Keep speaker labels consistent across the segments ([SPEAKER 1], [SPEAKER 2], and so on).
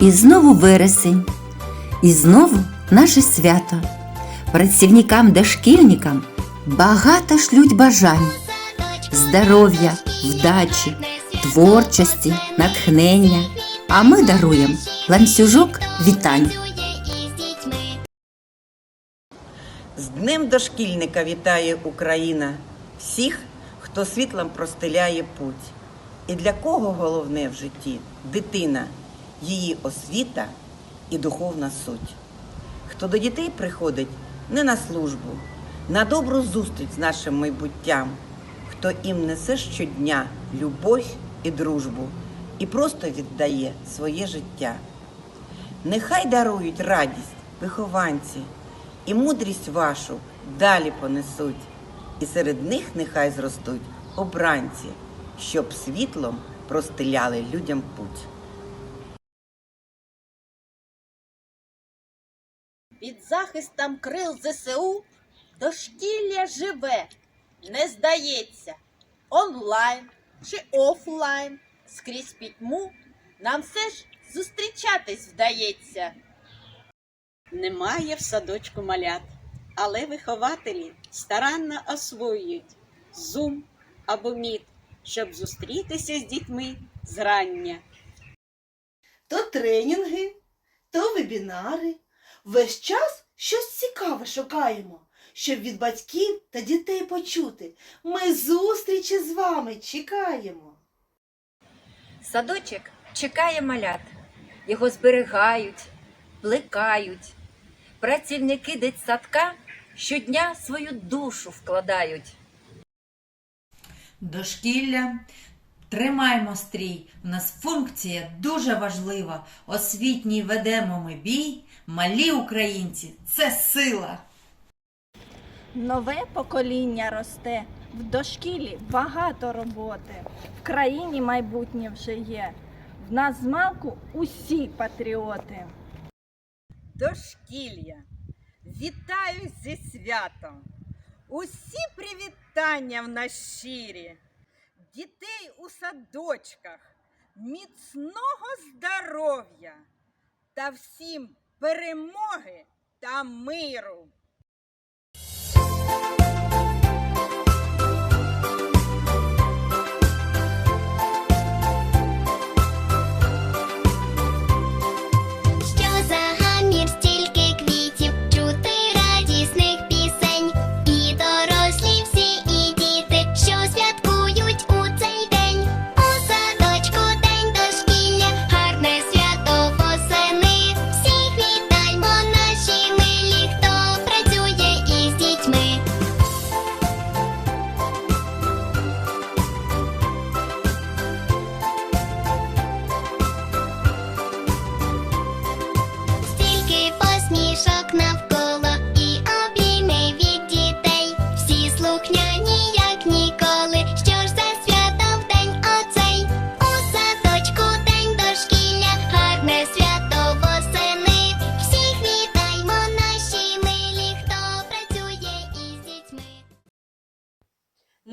[SPEAKER 1] І знову вересень, і знову наше свято. Працівникам дошкільникам багато шлють бажань, здоров'я, вдачі, творчості, натхнення. А ми даруємо ланцюжок вітань.
[SPEAKER 2] З Днем дошкільника вітає Україна всіх, хто світлом простеляє путь. І для кого головне в житті дитина, її освіта і духовна суть. Хто до дітей приходить не на службу, на добру зустріч з нашим майбуттям, хто їм несе щодня любов і дружбу і просто віддає своє життя. Нехай дарують радість вихованці і мудрість вашу далі понесуть, і серед них нехай зростуть обранці, щоб світлом простеляли людям путь.
[SPEAKER 3] Під захистом крил ЗСУ дошкілля живе, не здається. Онлайн чи офлайн скрізь пітьму нам все ж зустрічатись вдається.
[SPEAKER 4] Немає в садочку малят, але вихователі старанно освоюють Zoom або Meet, щоб зустрітися з дітьми зрання.
[SPEAKER 5] то тренінги, то вебінари. Весь час щось цікаве шукаємо, щоб від батьків та дітей почути. Ми зустрічі з вами чекаємо.
[SPEAKER 1] Садочок чекає малят, його зберігають, плекають. Працівники дитсадка щодня свою душу вкладають.
[SPEAKER 6] Дошкілля. Тримаємо стрій. У нас функція дуже важлива. Освітній ведемо ми бій. Малі українці це сила.
[SPEAKER 7] Нове покоління росте, в дошкілі багато роботи. В країні майбутнє вже є. В нас з малку усі патріоти.
[SPEAKER 8] Дошкілля. Вітаю зі святом. Усі привітання в нас щирі. Дітей у садочках, міцного здоров'я та всім перемоги та миру.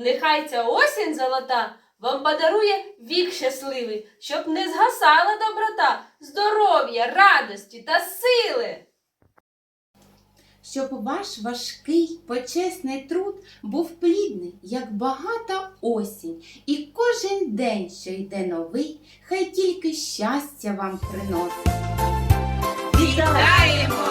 [SPEAKER 9] Нехай ця осінь золота вам подарує вік щасливий, щоб не згасала доброта, здоров'я, радості та сили.
[SPEAKER 10] щоб ваш важкий, почесний труд був плідний, як багата осінь, і кожен день, що йде новий, хай тільки щастя вам приносить.
[SPEAKER 8] Вітаємо!